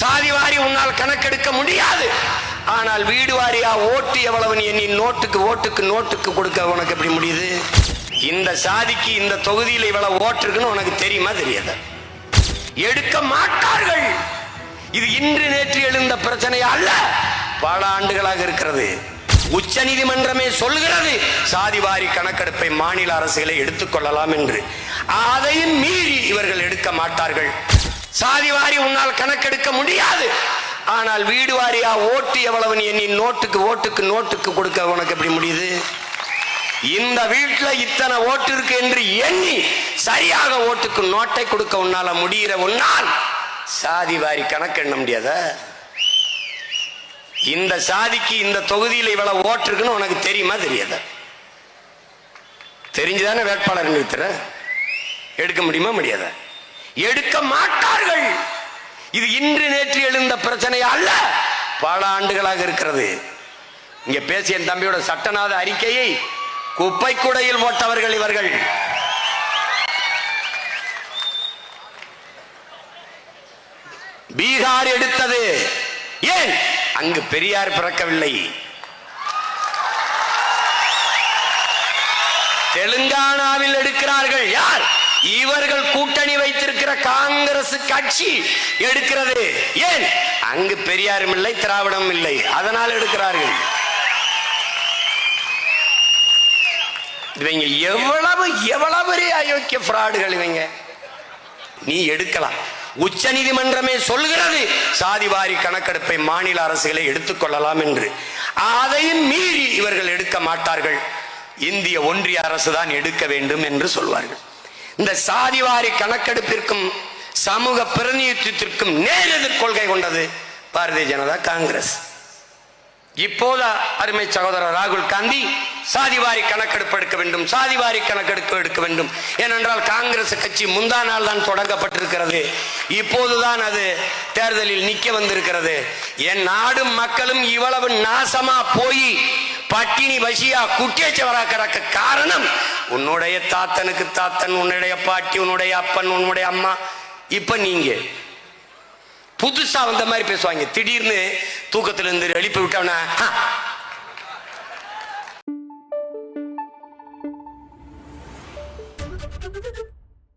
சாதி வாரி உன்னால் கணக்கெடுக்க முடியாது. ஆனால் வீடு வாரியா ஓட்டு எவ்வளவு எண்ணி நோட்டுக்கு ஓட்டுக்கு நோட்டுக்கு கொடுக்க உனக்கு எப்படி முடியுது? இந்த சாதிக்கு இந்த தொகுதியில் இவ்வளவு ஓட்டுருக்குன்னு உனக்கு தெரியுமா தெரியாது? எடுக்க மாட்டார்கள். இது இன்று நேற்று எழுந்த பிரச்சனை அல்ல. பல ஆண்டுகளாக இருக்கிறது. உச்ச நீதிமன்றமே சொல்கிறது சாதிவாரி கணக்கெடுப்பை மாநில அரசுகளை எடுத்துக்கொள்ளலாம் என்று. அதையும் மீறி இவர்கள் எடுக்க மாட்டார்கள். சாதி வாரி உன்னால் கணக்கெடுக்க முடியாது. ஆனால் வீடு வாரியா ஓட்டு எவ்வளவு எண்ணி நோட்டுக்கு ஓட்டுக்கு நோட்டுக்கு கொடுக்க உனக்கு எப்படி முடியுது? இந்த வீட்டில் இத்தனை ஓட்டு இருக்கு என்று எண்ணி சரியாக ஓட்டுக்கு நோட்டை கொடுக்க உன்னால முடிகிற உன்னால் சாதி வாரி கணக்கு எண்ண முடியாத? இந்த சாதிக்கு இந்த தொகுதியில் இவ்வளவு ஓட்டு இருக்குன்னு உனக்கு தெரியுமா தெரியாத? தெரிஞ்சுதானே வேட்பாளர் நிறுத்துற? எடுக்க முடியுமா முடியாதா? எடுக்க மாட்டார்கள். இது இன்று நேற்று எழுந்த பிரச்சனை அல்ல பல ஆண்டுகளாக இருக்கிறது. இங்க பேசிய என் தம்பியோட சட்டநாத அறிக்கையை குப்பை கூடையில் போட்டவர்கள் இவர்கள். பீகார் எடுத்தது. ஏன்? அங்கு பெரியார் பிறக்கவில்லை. தெலுங்கானாவில் எடுக்கிறார்கள் யார்? இவர்கள் கூட்டணி வைத்திருக்கிற காங்கிரஸ் கட்சி எடுக்கிறது. ஏன்? அங்கு பெரியாரும் இல்லை திராவிடம் இல்லை. அதனால் எடுக்கிறார்கள். இவங்க எவ்வளவு எவ்வளவு பெரிய அயோக்கிய ஃப்ராடுகள் இவங்க. நீ எடுக்கலாம். உச்ச நீதிமன்றமே சொல்கிறது சாதிவாரி கணக்கெடுப்பை மாநில அரசுகளை எடுத்துக்கொள்ளலாம் என்று. அதையும் மீறி இவர்கள் எடுக்க மாட்டார்கள். இந்திய ஒன்றிய அரசு தான் எடுக்க வேண்டும் என்று சொல்வார்கள். இந்த சாதிவாரி கணக்கெடுப்பிற்கும் சமூக பிரதிநிதித்துவத்திற்கும் நேர் கொள்கை கொண்டது பாரதிய ஜனதா காங்கிரஸ். இப்போது அருமை சகோதரர் ராகுல் காந்தி சாதிவாரி கணக்கெடுப்பு எடுக்க வேண்டும் சாதிவாரி கணக்கெடுப்பு எடுக்க வேண்டும். ஏனென்றால் காங்கிரஸ் கட்சி முந்தா நாள் தான் தொடங்கப்பட்டிருக்கிறது. இப்போதுதான் அது தேர்தலில் நிக்க வந்திருக்கிறது. என் நாடும் மக்களும் இவ்வளவு நாசமா போய் பட்டினி பசியா குட்டியச்சவரா கிடக்க காரணம் உன்னுடைய தாத்தனுக்கு தாத்தன் உன்னுடைய பாட்டி உன்னுடைய அப்பன் உன்னுடைய அம்மா. இப்ப நீங்க. புதுசா வந்த மாதிரி பேசுவாங்க. திடீர்னு தூக்கத்துல இருந்து எழுப்பி விட்டவன